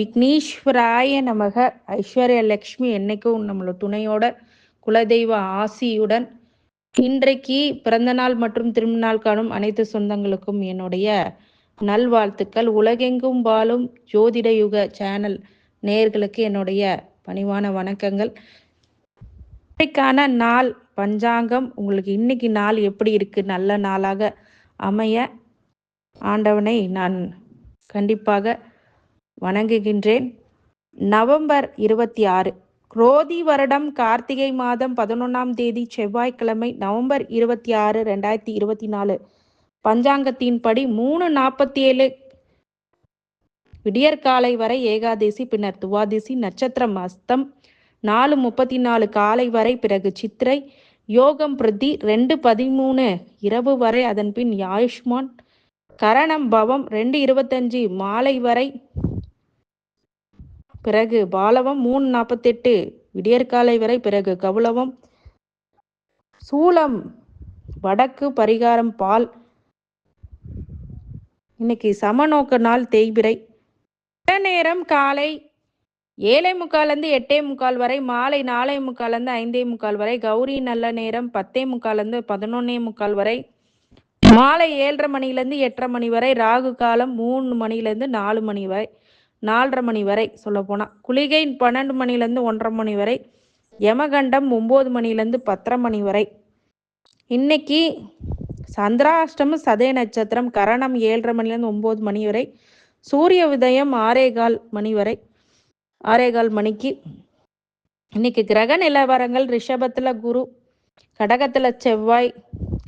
விக்னேஸ்வராய நமக. ஐஸ்வர்ய லக்ஷ்மி என்னைக்கும் நம்மளோட துணையோட குலதெய்வ ஆசியுடன் இன்றைக்கு பிறந்தநாள் மற்றும் திருமணநாள் காணும் அனைத்து சொந்தங்களுக்கும் என்னுடைய நல்வாழ்த்துக்கள். உலகெங்கும் வாழும் ஜோதிட யுக சேனல் நேர்களுக்கு என்னுடைய பணிவான வணக்கங்கள். இன்றைக்கான நாள் பஞ்சாங்கம் உங்களுக்கு இன்னைக்கு நாள் எப்படி இருக்கு? நல்ல நாளாக அமைய ஆண்டவனை நான் கண்டிப்பாக வணங்குகின்றேன். நவம்பர் இருபத்தி ஆறு குரோதி வருடம் கார்த்திகை மாதம் பதினொன்றாம் தேதி செவ்வாய்க்கிழமை நவம்பர் இருபத்தி ஆறு ரெண்டாயிரத்தி இருபத்தி நாலு. பஞ்சாங்கத்தின்படி மூணு நாற்பத்தி ஏழு விடியற்காலை வரை ஏகாதேசி பின்னர் துவாதேசி நட்சத்திரம் அஸ்தம் நாலு முப்பத்தி நாலு காலை வரை பிறகு சித்திரை யோகம் பிரதி ரெண்டு பதிமூணு இரவு வரை அதன் பின் ஆயுஷ்மான் கரணம் பவம் ரெண்டு இருபத்தஞ்சு மாலை வரை பிறகு பாலவம் மூணு நாற்பத்தெட்டு விடியற்காலை வரை பிறகு கவுளவம். சூலம் வடக்கு பரிகாரம் பால். இன்னைக்கு சமநோக்க நாள் தேய்பிரை. நேரம் காலை ஏழை முக்கால்லேருந்து எட்டே முக்கால் வரை மாலை நாலே முக்கால்லேருந்து ஐந்தே முக்கால் வரை கௌரி நல்ல நேரம் பத்தே முக்கால்லேருந்து பதினொன்னே முக்கால் வரை மாலை ஏழரை மணிலேருந்து எட்டரை மணி வரை ராகு காலம் மூணு மணிலேருந்து நாலு மணி வரை. நாலரை மணி வரை சொல்லப்போனால் குளிகை பன்னெண்டு மணிலேருந்து ஒன்றரை மணி வரை யமகண்டம் ஒம்பது மணிலேருந்து பத்தரை மணி வரை. இன்னைக்கு சந்திராஷ்டமம் சதய நட்சத்திரம் கரணம் ஏழரை மணிலேருந்து ஒம்பது மணி வரை சூரிய உதயம் ஆறேகால் மணி வரை ஆறேகால் மணிக்கு. இன்னைக்கு கிரக நிலவரங்கள் ரிஷபத்தில் குரு கடகத்தில் செவ்வாய்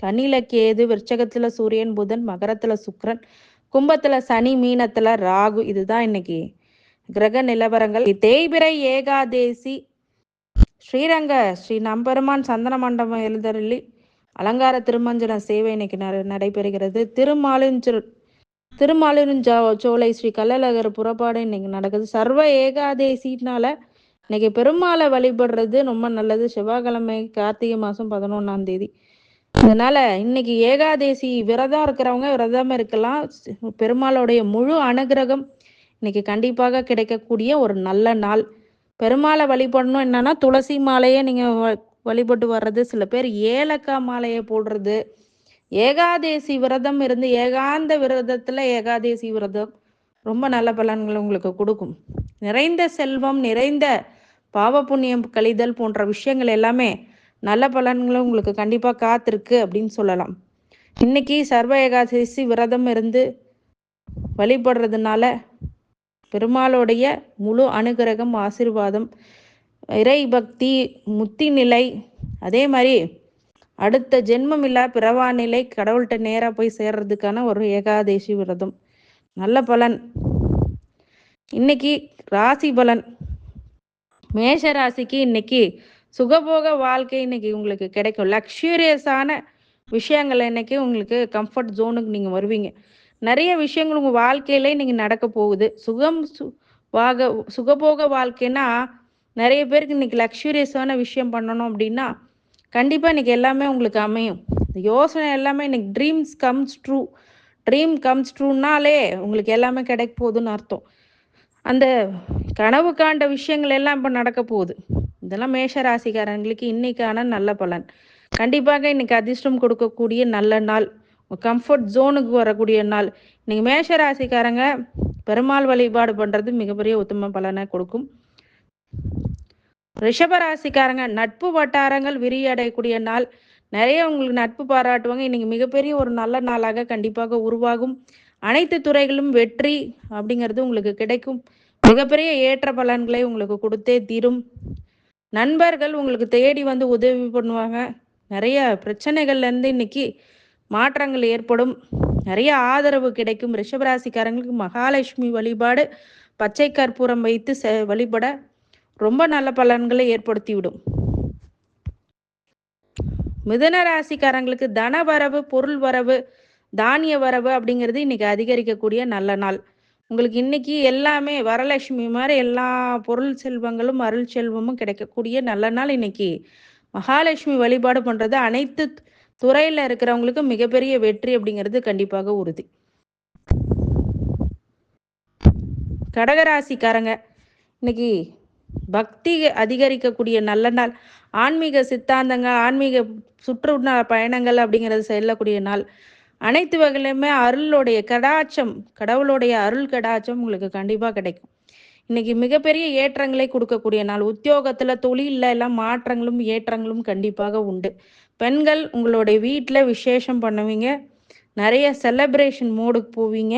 கனியில கேது விருச்சகத்தில் சூரியன் புதன் மகரத்தில் சுக்ரன் கும்பத்துல சனி மீனத்துல ராகு இதுதான் இன்னைக்கு கிரக நிலவரங்கள். தேய்பிரை ஏகாதேசி. ஸ்ரீரங்க ஸ்ரீ நம்பெருமான் சந்தன மண்டபம் எழுதருளி அலங்கார திருமஞ்சன சேவை இன்னைக்கு நடைபெறுகிறது. திருமாலிஞ்சு திருமாலிருஞ்சா சோலை ஸ்ரீ கள்ளழகர் புறப்பாடு இன்னைக்கு நடக்குது. சர்வ ஏகாதேசினால இன்னைக்கு பெருமாளை வழிபடுறது ரொம்ப நல்லது. செவ்வாய்க்கிழமை கார்த்திகை மாதம் பதினொன்றாம் தேதி. அதனால இன்னைக்கு ஏகாதேசி விரதம் இருக்கிறவங்க விரதம் இருக்கலாம். பெருமாளுடைய முழு அனுகிரகம் இன்னைக்கு கண்டிப்பாக கிடைக்கக்கூடிய ஒரு நல்ல நாள். பெருமாளை வழிபடணும் என்னன்னா துளசி மாலையை நீங்க வ- வழிபட்டு வர்றது. சில பேர் ஏலக்காய் மாலையை போடுறது. ஏகாதேசி விரதம் இருந்து ஏகாந்த விரதத்துல ஏகாதேசி விரதம் ரொம்ப நல்ல பலன்கள் உங்களுக்கு கொடுக்கும். நிறைந்த செல்வம் நிறைந்த பாவ புண்ணியம் கழிதல் போன்ற விஷயங்கள் எல்லாமே நல்ல பலன்களும் உங்களுக்கு கண்டிப்பாக காத்திருக்கு அப்படின்னு சொல்லலாம். இன்னைக்கு சர்வ ஏகாதசி விரதம் இருந்து வழிபடுறதுனால பெருமாளுடைய முழு அனுகிரகம் ஆசீர்வாதம் இறை பக்தி முத்தி நிலை அதே மாதிரி அடுத்த ஜென்மம் இல்லா பிறவா நிலை கடவுள்கிட்ட நேராக போய் சேர்றதுக்கான ஒரு ஏகாதேசி விரதம். நல்ல பலன். இன்னைக்கு ராசி பலன். மேஷ ராசிக்கு இன்னைக்கு சுகபோக வாழ்க்கை இன்னைக்கு உங்களுக்கு கிடைக்கும். லக்ஸூரியஸான விஷயங்கள் இன்னைக்கு உங்களுக்கு கம்ஃபர்ட் ஜோனுக்கு நீங்கள் வருவீங்க. நிறைய விஷயங்கள் உங்கள் வாழ்க்கையில இன்னைக்கு நடக்க போகுது. சுகம் சு வாக சுகபோக வாழ்க்கைன்னா நிறைய பேருக்கு இன்னைக்கு லக்ஸூரியஸான விஷயம் பண்ணணும் அப்படின்னா கண்டிப்பாக இன்னைக்கு எல்லாமே உங்களுக்கு அமையும். இந்த யோசனை எல்லாமே இன்னைக்கு dreams comes true dream comes ட்ரூனாலே உங்களுக்கு எல்லாமே கிடைக்க போகுதுன்னு அர்த்தம். அந்த கனவு காண்ட விஷயங்கள் எல்லாம் இப்போ நடக்க போகுது. இதெல்லாம் மேஷ ராசிக்காரங்களுக்கு இன்னைக்கான நல்ல பலன். கண்டிப்பாக இன்னைக்கு அதிர்ஷ்டம் கொடுக்கக்கூடிய நல்ல நாள் கம்ஃபர்ட் ஜோனுக்கு வரக்கூடிய நாள். இன்னைக்கு மேஷ ராசிக்காரங்க பெருமாள் வழிபாடு பண்றது மிகப்பெரிய உத்தம பலனை கொடுக்கும். ரிஷப ராசிக்காரங்க நட்பு வட்டாரங்கள் விரியடையக்கூடிய நாள். நிறைய உங்களுக்கு நட்பு பாராட்டுவாங்க. இன்னைக்கு மிகப்பெரிய ஒரு நல்ல நாளாக கண்டிப்பாக உருவாகும். அனைத்து துறைகளும் வெற்றி அப்படிங்கிறது உங்களுக்கு கிடைக்கும். மிகப்பெரிய ஏற்ற பலன்களை உங்களுக்கு கொடுத்தே தீரும். நண்பர்கள் உங்களுக்கு தேடி வந்து உதவி பண்ணுவாங்க. நிறைய பிரச்சனைகள்லேருந்து இன்னைக்கு மாற்றங்கள் ஏற்படும். நிறைய ஆதரவு கிடைக்கும். ரிஷபராசிக்காரங்களுக்கு மகாலட்சுமி வழிபாடு பச்சை கற்பூரம் வைத்து செ- வழிபட ரொம்ப நல்ல பலன்களை ஏற்படுத்தி விடும் மிதுன ராசிக்காரங்களுக்கு தன வரவு பொருள் வரவு தானிய வரவு அப்படிங்கிறது இன்னைக்கு அதிகரிக்கக்கூடிய நல்ல நாள். உங்களுக்கு இன்னைக்கு எல்லாமே வரலட்சுமி மாதிரி எல்லா பொருள் செல்வங்களும் அருள் செல்வமும் கிடைக்கக்கூடிய நல்ல நாள் இன்னைக்கு. மகாலட்சுமி வழிபாடு பண்றது அனைத்து துறையில இருக்கிறவங்களுக்கு மிகப்பெரிய வெற்றி அப்படிங்கிறது கண்டிப்பாக உறுதி. கடகராசிக்காரங்க இன்னைக்கு பக்தி அதிகரிக்கக்கூடிய நல்ல நாள். ஆன்மீக சித்தாந்தங்கள் ஆன்மீக சுற்றுலா பயணங்கள் அப்படிங்கிறது செல்லக்கூடிய நாள். அனைத்து வகையிலுமே அருளுடைய கடாட்சம் கடவுளுடைய அருள் கடாட்சம் உங்களுக்கு கண்டிப்பாக கிடைக்கும். இன்னைக்கு மிகப்பெரிய ஏற்றங்களை கொடுக்கக்கூடிய நாள். உத்தியோகத்தில் தொழிலில் எல்லாம் மாற்றங்களும் ஏற்றங்களும் கண்டிப்பாக உண்டு. பெண்கள் உங்களுடைய வீட்டில் விசேஷம் பண்ணுவீங்க. நிறைய செலப்ரேஷன் மோடுக்கு போவீங்க.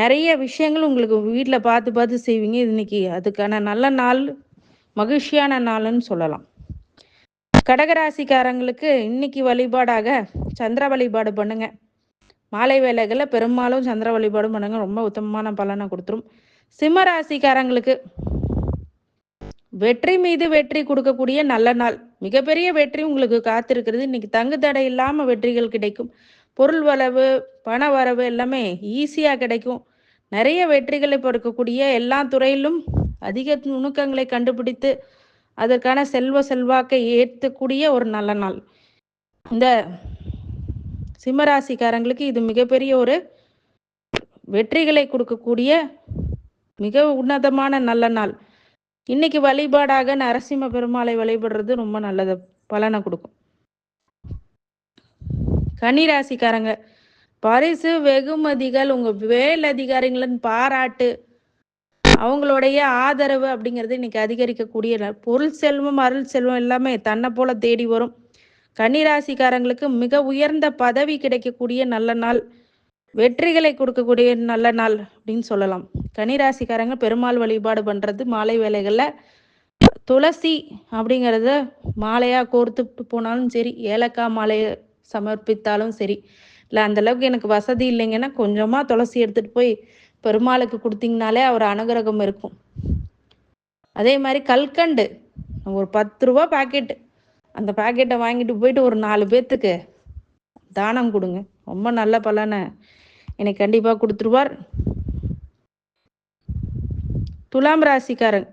நிறைய விஷயங்கள் உங்களுக்கு வீட்டில் பார்த்து பார்த்து செய்வீங்க. இன்னைக்கு அதுக்கான நல்ல நாள் மகிழ்ச்சியான நாள்னு சொல்லலாம். கடகராசிக்காரங்களுக்கு இன்னைக்கு வழிபாடாக சந்திர வழிபாடு பண்ணுங்க. மாலை வேலைகளில் பெரும்பாலும் சந்திர வழிபாடும் பண்ணுங்க. ரொம்ப உத்தமமான பலனை கொடுத்துரும். சிம்ம ராசிக்காரங்களுக்கு வெற்றி மீது வெற்றி கொடுக்கக்கூடிய நல்ல நாள். மிகப்பெரிய வெற்றி உங்களுக்கு காத்திருக்கிறது. இன்னைக்கு தங்கு தடை இல்லாமல் வெற்றிகள் கிடைக்கும். பொருள் வரவு பண வரவு எல்லாமே ஈஸியாக கிடைக்கும். நிறைய வெற்றிகளை இருக்கக்கூடிய எல்லா துறையிலும் அதிக நுணுக்கங்களை கண்டுபிடித்து அதற்கான செல்வ செல்வாக்கை ஏற்றக்கூடிய ஒரு நல்ல நாள். இந்த சிம்மராசிக்காரங்களுக்கு இது மிகப்பெரிய ஒரு வெற்றிகளை கொடுக்கக்கூடிய மிக உன்னதமான நல்ல நாள். இன்னைக்கு வழிபாடாக நரசிம்ம பெருமாளை வழிபடுறது ரொம்ப நல்லது. பலனை கொடுக்கும். கன்னிராசிக்காரங்க பரிசு வெகுமதிகள் உங்க மேலதிகாரிகளின் பாராட்டு அவங்களுடைய ஆதரவு அப்படிங்கிறது இன்னைக்கு அதிகரிக்கக்கூடிய பொருள் செல்வம் அருள் செல்வம் எல்லாமே தன்னை போல தேடி வரும். கன்னிராசிக்காரங்களுக்கு மிக உயர்ந்த பதவி கிடைக்கக்கூடிய நல்ல நாள் வெற்றிகளை கொடுக்கக்கூடிய நல்ல நாள் அப்படின்னு சொல்லலாம். கன்னிராசிக்காரங்க பெருமாள் வழிபாடு பண்றது மாலை வேலைகளில் துளசி அப்படிங்கிறத மாலையாக கோர்த்துட்டு போனாலும் சரி ஏலக்காய் மாலையை சமர்ப்பித்தாலும் சரி இல்லை அந்த அளவுக்கு எனக்கு வசதி இல்லைங்கன்னா கொஞ்சமாக துளசி எடுத்துட்டு போய் பெருமாளுக்கு கொடுத்தீங்கனாலே அவர் அனுகிரகம் இருக்கும். அதே மாதிரி கல்கண்டு ஒரு பத்து ரூபா பாக்கெட்டு அந்த பாக்கெட்டை வாங்கிட்டு போயிட்டு ஒரு நாலு பேர்த்துக்கு தானம் கொடுங்க. ரொம்ப நல்ல பலனை. எனக்கு கண்டிப்பாக கொடுத்துருவார். துலாம் ராசிக்காரன்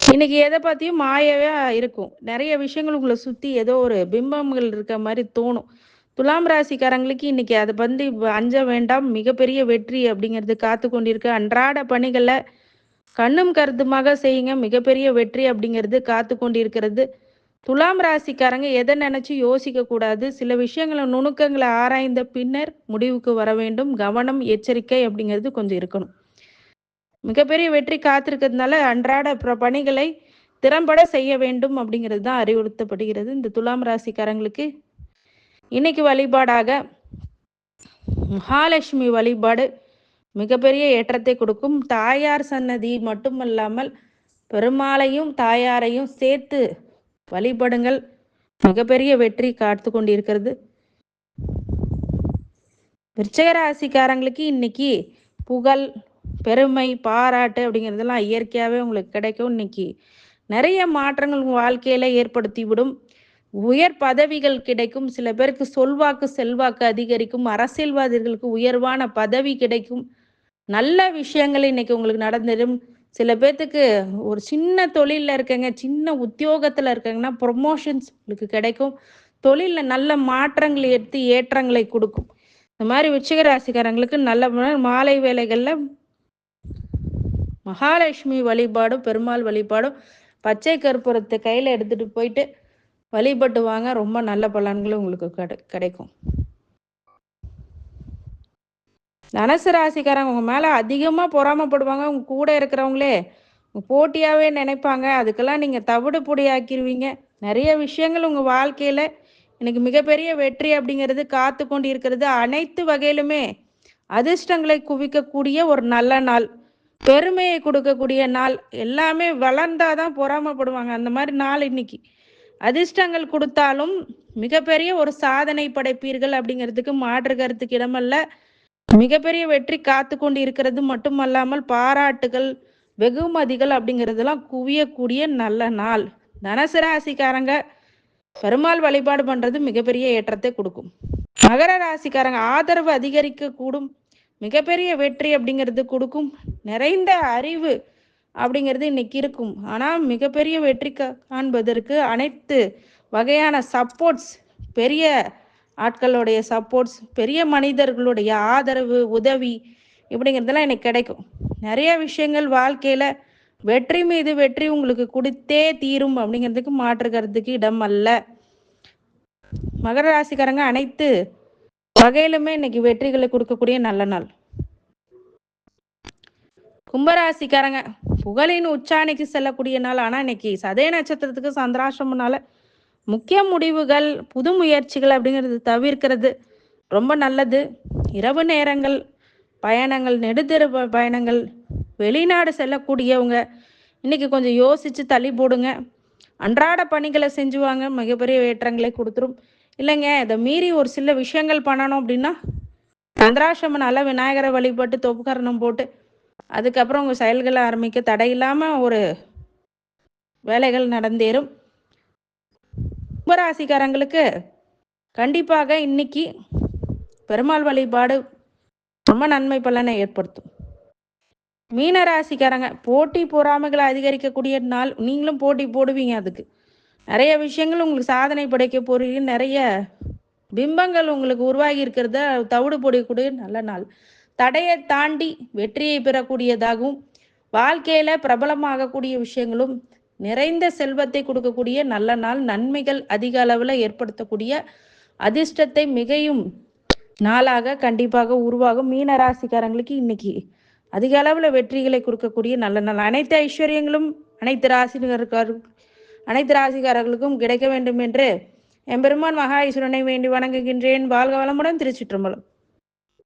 இன்னைக்கு எதை பற்றியும் மாயவே இருக்கும். நிறைய விஷயங்கள் உங்களை சுற்றி ஏதோ ஒரு பிம்பங்கள் இருக்க மாதிரி தோணும். துலாம் ராசிக்காரங்களுக்கு இன்னைக்கு அதை வந்து அஞ்ச வேண்டாம். மிகப்பெரிய வெற்றி அப்படிங்கிறது காத்து கொண்டிருக்கு. அன்றாட பணிகளை கண்ணும் கருத்துமாக செய்யுங்க. மிகப்பெரிய வெற்றி அப்படிங்கிறது காத்து கொண்டிருக்கிறது. துலாம் ராசிக்காரங்க எதை நினைச்சு யோசிக்க கூடாது. சில விஷயங்களை நுணுக்கங்களை ஆராய்ந்த பின்னர் முடிவுக்கு வர வேண்டும். கவனம் எச்சரிக்கை அப்படிங்கிறது கொஞ்சம் இருக்கணும். மிகப்பெரிய வெற்றி காத்திருக்கிறதுனால அன்றாட பணிகளை திறம்பட செய்ய வேண்டும் அப்படிங்கிறது தான் அறிவுறுத்தப்படுகிறது இந்த துலாம் ராசிக்காரங்களுக்கு. இன்னைக்கு வழிபாடாக மகாலட்சுமி வழிபாடு மிகப்பெரிய ஏற்றத்தை கொடுக்கும். தாயார் சன்னதி மட்டுமல்லாமல் பெருமாளையும் தாயாரையும் சேர்த்து வழிபடுங்கள். மிகப்பெரிய வெற்றி காத்து கொண்டிருக்கிறது. விருச்சக ராசிக்காரங்களுக்கு இன்னைக்கு புகழ் பெருமை பாராட்டு அப்படிங்கிறதெல்லாம் இயற்கையாகவே உங்களுக்கு கிடைக்கும் இன்னைக்கு. நிறைய மாற்றங்கள் உங்கள் வாழ்க்கையில ஏற்படுத்தி விடும் உயர் பதவிகள் கிடைக்கும். சில பேருக்கு சொல்வாக்கு செல்வாக்கு அதிகரிக்கும். அரசியல்வாதிகளுக்கு உயர்வான பதவி கிடைக்கும். நல்ல விஷயங்கள் இன்னைக்கு உங்களுக்கு நடந்துடும். சில பேர்த்துக்கு ஒரு சின்ன தொழிலில் இருக்கங்க சின்ன உத்தியோகத்தில் இருக்கங்கன்னா ப்ரொமோஷன்ஸ் உங்களுக்கு கிடைக்கும். தொழிலில் நல்ல மாற்றங்களை எடுத்து ஏற்றங்களை கொடுக்கும். இந்த மாதிரி உச்சிக ராசிக்காரங்களுக்கு நல்ல மாலை வேலைகளில் மகாலட்சுமி வழிபாடும் பெருமாள் வழிபாடும் பச்சை கற்பூரத்தை கையில் எடுத்துகிட்டு போயிட்டு வழிபட்டு வாங்க. ரொம்ப நல்ல பலன்களும் உங்களுக்கு கிடைக்கும். தனுசு ராசிக்காரங்க உங்கள் மேலே அதிகமாக பொறாமைப்படுவாங்க. உங்கள் கூட இருக்கிறவங்களே போட்டியாகவே நினைப்பாங்க. அதுக்கெல்லாம் நீங்கள் தவிடு பொடியாக்கிடுவீங்க நிறைய விஷயங்கள் உங்கள் வாழ்க்கையில் எனக்கு மிகப்பெரிய வெற்றி அப்படிங்கிறது காத்து கொண்டு இருக்கிறது அனைத்து வகையிலுமே அதிர்ஷ்டங்களை குவிக்கக்கூடிய ஒரு நல்ல நாள். பெருமையை கொடுக்கக்கூடிய நாள். எல்லாமே வளர்ந்தாதான் பொறாமைப்படுவாங்க. அந்த மாதிரி நாள் இன்னைக்கு. அதிர்ஷ்டங்கள் கொடுத்தாலும் மிகப்பெரிய ஒரு சாதனை படைப்பீர்கள் அப்படிங்கிறதுக்கு மாற்று கருத்துக்கு இடமல்ல. மிகப்பெரிய வெற்றி காத்து கொண்டு இருக்கிறது மட்டுமல்லாமல் பாராட்டுகள் வெகுமதிகள் அப்படிங்கிறதெல்லாம் குவியக்கூடிய நல்ல நாள். தனுசு ராசிக்காரங்க பெருமாள் வழிபாடு பண்றது மிகப்பெரிய ஏற்றத்தை கொடுக்கும். மகர ராசிக்காரங்க ஆதரவு அதிகரிக்க கூடும் மிகப்பெரிய வெற்றி அப்படிங்கிறது கொடுக்கும். நிறைந்த அறிவு அப்படிங்கிறது இன்னைக்கு இருக்கும். ஆனால் மிகப்பெரிய வெற்றி காண்பதற்கு அனைத்து வகையான சப்போர்ட்ஸ் பெரிய ஆட்களுடைய சப்போர்ட்ஸ் பெரிய மனிதர்களுடைய ஆதரவு உதவி இப்படிங்கிறதெல்லாம் எனக்கு கிடைக்கும். நிறைய விஷயங்கள் வாழ்க்கையில் வெற்றி மீது வெற்றி உங்களுக்கு கொடுத்தே தீரும் அப்படிங்கிறதுக்கு மாற்றுக்கிறதுக்கு இடம் அல்ல. மகர ராசிக்காரங்க அனைத்து வகையிலுமே இன்னைக்கு வெற்றிகளை கொடுக்கக்கூடிய நல்ல நாள். கும்பராசிக்காரங்க புகழின் உச்சாணிக்கு செல்லக்கூடிய நாள். ஆனால் இன்னைக்கு சதய நட்சத்திரத்துக்கு சந்திராசிரமனால முக்கிய முடிவுகள் புது முயற்சிகள் அப்படிங்கிறது தவிர்க்கிறது. ரொம்ப நல்லது. இரவு நேரங்கள் பயணங்கள் நெடுத்தெரு ப- பயணங்கள் வெளிநாடு செல்லக்கூடியவங்க இன்னைக்கு கொஞ்சம் யோசிச்சு தள்ளி போடுங்க. அன்றாட பணிகளை செஞ்சுவாங்க. மிகப்பெரிய ஏற்றங்களை கொடுத்துரும். இல்லைங்க இதை மீறி ஒரு சில விஷயங்கள் பண்ணணும் அப்படின்னா சந்திராசிரமனால விநாயகரை வழிபட்டு தொப்புக்கரணம் போட்டு அதுக்கப்புறம் உங்கள் செயல்களை ஆரம்பிக்க தடையில்லாமல் ஒரு வேலைகள் நடந்தேறும். கும்பராசிக்காரங்களுக்கு கண்டிப்பாக இன்னைக்கு பெருமாள் வழிபாடு ரொம்ப நன்மை பலனை ஏற்படுத்தும். மீன ராசிக்காரங்க போட்டி பொறாமைகளை அதிகரிக்கக்கூடிய நாள் நீங்களும் போட்டி போடுவீங்க அதுக்கு. நிறைய விஷயங்கள் உங்களுக்கு சாதனை படைக்க போறீங்க நிறைய பிம்பங்கள் உங்களுக்கு உருவாகி இருக்கிறத தவிடு போடக்கூடிய நல்ல நாள். தடையை தாண்டி வெற்றியை பெறக்கூடியதாகவும் வாழ்க்கையில பிரபலமாகக்கூடிய விஷயங்களும் நிறைந்த செல்வத்தை கொடுக்கக்கூடிய நல்ல நாள் நன்மைகள் அதிக அளவில் ஏற்படுத்தக்கூடிய அதிர்ஷ்டத்தை மிகையும் நாளாக கண்டிப்பாக உருவாகும். மீன ராசிக்காரங்களுக்கு இன்னைக்கு அதிக அளவில் வெற்றிகளை கொடுக்கக்கூடிய நல்ல நாள். அனைத்து ஐஸ்வர்யங்களும் அனைத்து ராசிக்காரர்கள் அனைத்து ராசிக்காரர்களுக்கும் கிடைக்க வேண்டும் என்று எம்பெருமான் மகா ஈஸ்வரனை வேண்டி வணங்குகின்றேன். வாழ்க வளமுடன் திருச்சிற்றம்பலம்.